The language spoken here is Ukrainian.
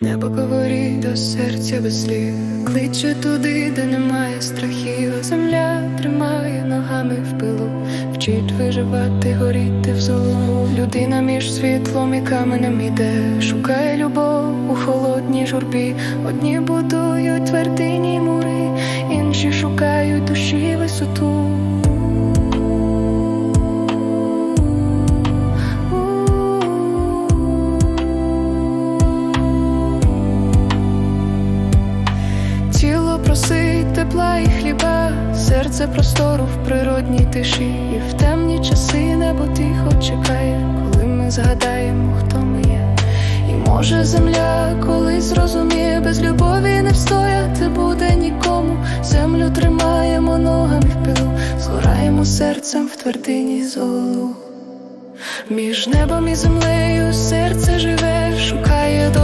Небо говорить до серця без слів, кличе туди, де немає страхів, земля тримає ногами в пилу, вчить виживати, горіти в золу. Людина між світлом і каменем іде, шукає любов у холодній журбі. Одні будують твердині мури, інші шукають душі висоту. Просить тепла і хліба, серце простору в природній тиші, і в темні часи небо тихо чекає, коли ми згадаємо, хто ми є. І може земля колись зрозуміє, без любові не встояти буде нікому. Землю тримаємо ногами в пилу, згораємо серцем в твердині золу. Між небом і землею серце